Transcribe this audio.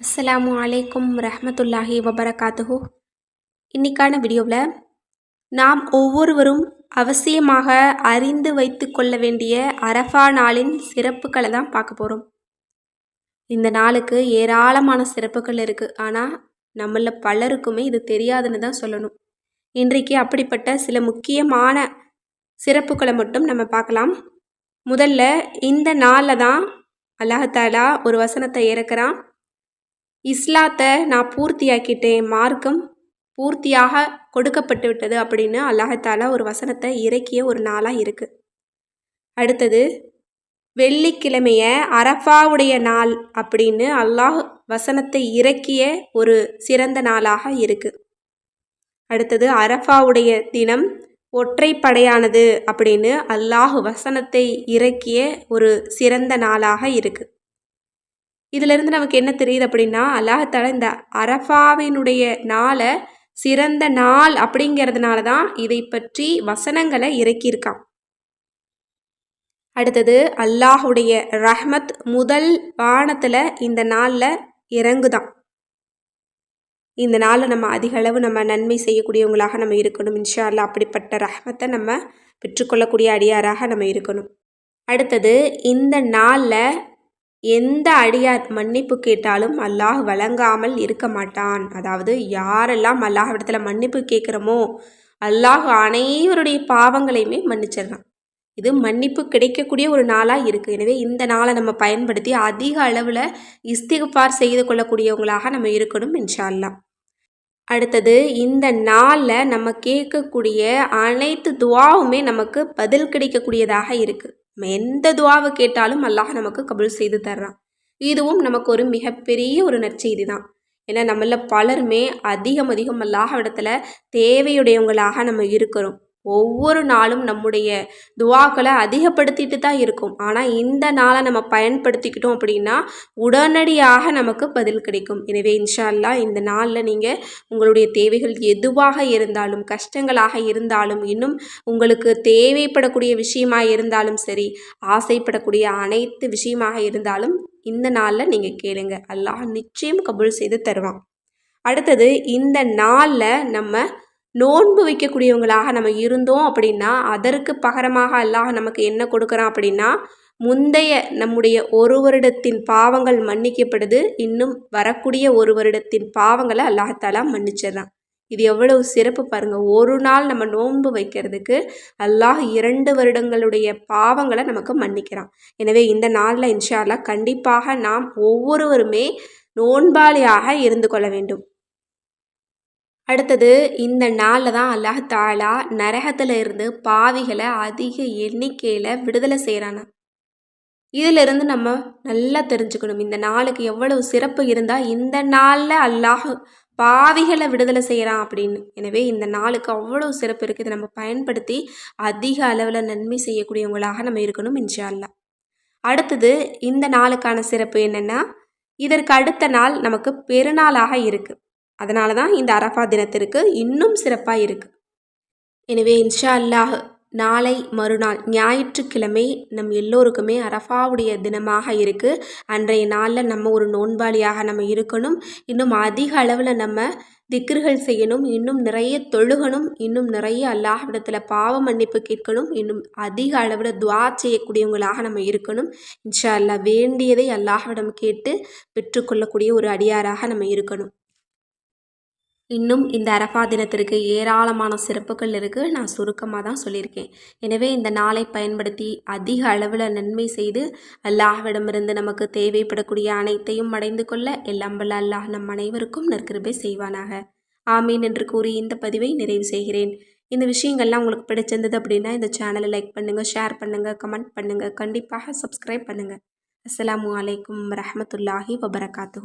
அஸ்ஸலாமு அலைக்கும் ரஹமத்துல்லாஹி வபரகாத்துஹு. இன்னைக்கான வீடியோவில் நாம் ஒவ்வொருவரும் அவசியமாக அறிந்து வைத்து கொள்ள வேண்டிய அரஃபா நாளின் சிறப்புகளை தான் பார்க்க போகிறோம் இந்த நாளுக்கு ஏராளமான சிறப்புகள் இருக்குது ஆனால் நம்மள பலருக்குமே இது தெரியாதுன்னு தான் சொல்லணும். இன்றைக்கு அப்படிப்பட்ட சில முக்கியமான சிறப்புகளை மட்டும் நம்ம பார்க்கலாம். முதல்ல இந்த நாளில் தான் அல்லாஹாலா ஒரு வசனத்தை இறக்குறான். இஸ்லாத்தை நான் பூர்த்தியாக்கிட்டேன் மார்க்கம் பூர்த்தியாக கொடுக்கப்பட்டு விட்டது அப்படின்னு அல்லாஹால ஒரு வசனத்தை இறக்கிய ஒரு நாளாக இருக்குது அடுத்தது வெள்ளிக்கிழமைய அரஃபாவுடைய நாள் அப்படின்னு அல்லாஹ் வசனத்தை இறக்கிய ஒரு சிறந்த நாளாக இருக்குது அடுத்தது அரஃபாவுடைய தினம் ஒற்றைப்படையானது அப்படின்னு அல்லாஹ் வசனத்தை இறக்கிய ஒரு சிறந்த நாளாக இருக்குது இதிலிருந்து நமக்கு என்ன தெரியுது அப்படின்னா அல்லாஹால இந்த அரஃபாவினுடைய நாளை சிறந்த நாள் அப்படிங்கிறதுனால தான் இதை பற்றி வசனங்களை இறக்கியிருக்கான். அடுத்தது அல்லாஹுடைய ரஹ்மத் முதல் வானத்தில் இந்த நாளில் இறங்குதான். இந்த நாளில் நம்ம அதிக அளவு நம்ம நன்மை செய்யக்கூடியவங்களாக நம்ம இருக்கணும். இன்ஷா அல்லா அப்படிப்பட்ட ரஹ்மத்தை நம்ம பெற்றுக்கொள்ளக்கூடிய அடியாராக நம்ம இருக்கணும். அடுத்தது இந்த நாளில் எந்த அடியார் மன்னிப்பு கேட்டாலும் அல்லாஹ் வழங்காமல் இருக்க மாட்டான். அதாவது யாரெல்லாம் அல்லாஹ் இடத்துல மன்னிப்பு கேட்குறோமோ அல்லாஹ் அனைவருடைய பாவங்களையுமே மன்னிச்சிடலாம் இது மன்னிப்பு கிடைக்கக்கூடிய ஒரு நாளாக இருக்குது எனவே இந்த நாளை நம்ம பயன்படுத்தி அதிக அளவில் இஸ்திகுபார் செய்து கொள்ளக்கூடியவங்களாக நம்ம இருக்கணும் இன்ஷால்லாம் அடுத்தது இந்த நாளில் நம்ம கேட்கக்கூடிய அனைத்து துவாவுமே நமக்கு பதில் கிடைக்கக்கூடியதாக இருக்குது எந்த துவாவை கேட்டாலும் அல்லாஹ் நமக்கு கபுல் செய்து தர்றான். இதுவும் நமக்கு ஒரு மிகப்பெரிய ஒரு நற்செய்தி தான் ஏன்னா நம்மள பலருமே அதிகம் அதிகம் அல்லாஹ் இடத்துல தேவையுடையவங்களாக நம்ம இருக்கிறோம். ஒவ்வொரு நாளும் நம்முடைய துவாக்களை அதிகப்படுத்திட்டு தான் இருக்கும். ஆனால் இந்த நாளை நம்ம பயன்படுத்திக்கிட்டோம் அப்படின்னா உடனடியாக நமக்கு பதில் கிடைக்கும். எனவே இன்ஷால்லா இந்த நாளில் நீங்கள் உங்களுடைய தேவைகள் எதுவாக இருந்தாலும் கஷ்டங்களாக இருந்தாலும் இன்னும் உங்களுக்கு தேவைப்படக்கூடிய விஷயமாக இருந்தாலும் சரி ஆசைப்படக்கூடிய அனைத்து விஷயமாக இருந்தாலும் இந்த நாளில் நீங்கள் கேளுங்க. அல்லாஹ் நிச்சயம் கபுல் செய்து தருவான். அடுத்தது இந்த நாளில் நம்ம நோன்பு வைக்கக்கூடியவங்களாக நம்ம இருந்தோம் அப்படின்னா அதற்கு பகரமாக அல்லாஹ் நமக்கு என்ன கொடுக்குறான் அப்படின்னா முந்தைய நம்முடைய ஒரு வருடத்தின் பாவங்கள் மன்னிக்கப்படுது. இன்னும் வரக்கூடிய ஒரு வருடத்தின் பாவங்களை அல்லாஹாலா மன்னிச்சிடுறான். இது எவ்வளவு சிறப்பு பாருங்கள் ஒரு நாள் நம்ம நோன்பு வைக்கிறதுக்கு அல்லாஹ் இரண்டு வருடங்களுடைய பாவங்களை நமக்கு மன்னிக்கிறான். எனவே இந்த நாளில் இன்ஷால்லா கண்டிப்பாக நாம் ஒவ்வொருவருமே நோன்பாளியாக இருந்து கொள்ள வேண்டும். அடுத்தது இந்த நாளில் தான் அல்லாஹ் தாலா நரகத்தில் இருந்து பாவிகளை அதிக எண்ணிக்கையில் விடுதலை செய்கிறானா இதிலிருந்து நம்ம நல்லா தெரிஞ்சுக்கணும். இந்த நாளுக்கு எவ்வளவு சிறப்பு இருந்தால் இந்த நாளில் அல்லாஹ் பாவிகளை விடுதலை செய்கிறான் அப்படின்னு. எனவே இந்த நாளுக்கு அவ்வளோ சிறப்பு இருக்குது இதை நம்ம பயன்படுத்தி அதிக அளவில் நன்மை செய்யக்கூடியவங்களாக நம்ம இருக்கணும் இன்ஷா அல்லா அடுத்தது இந்த நாளுக்கான சிறப்பு என்னென்னா இதற்கு அடுத்த நாள் நமக்கு பெருநாளாக இருக்குது அதனால தான் இந்த அரஃபா தினத்திற்கு இன்னும் சிறப்பாக இருக்குது எனவே இன்ஷா அல்லாஹ் நாளை மறுநாள் ஞாயிற்றுக்கிழமை நம் எல்லோருக்குமே அரஃபாவுடைய தினமாக இருக்குது அன்றைய நாளில் நம்ம ஒரு நோன்பாளியாக நம்ம இருக்கணும். இன்னும் அதிக அளவில் நம்ம திக்ருகள் செய்யணும். இன்னும் நிறைய தொழுகணும். இன்னும் நிறைய அல்லாஹ்விடத்தில் பாவ மன்னிப்பு கேட்கணும். இன்னும் அதிக அளவில் துவா செய்யக்கூடியவங்களாக நம்ம இருக்கணும். இன்ஷா அல்லா வேண்டியதை அல்லாஹ்விடம் கேட்டு பெற்றுக்கொள்ளக்கூடிய ஒரு அடியாராக நம்ம இருக்கணும். இன்னும் இந்த அரஃபா தினத்திற்கு ஏராளமான சிறப்புகள் இருக்குது நான் சுருக்கமாக தான் சொல்லியிருக்கேன். எனவே இந்த நாளை பயன்படுத்தி அதிக அளவில் நன்மை செய்து அல்லாஹ்விடமிருந்து நமக்கு தேவைப்படக்கூடிய அனைத்தையும் அடைந்து கொள்ள எல்லாம் வல்ல அல்லாஹ் நம் அனைவருக்கும் நற்கிருபை செய்வானாக. ஆமீன் என்று கூறி இந்த பதிவை நிறைவு செய்கிறேன். இந்த விஷயங்கள்லாம் உங்களுக்கு பிடிச்சிருந்தது அப்படின்னா இந்த சேனலை லைக் பண்ணுங்கள் ஷேர் பண்ணுங்கள் கமெண்ட் பண்ணுங்கள் கண்டிப்பாக சப்ஸ்கிரைப் பண்ணுங்கள் அஸ்லாம் வலைக்கம் வரமத்துல்லாஹி வபரகாத்து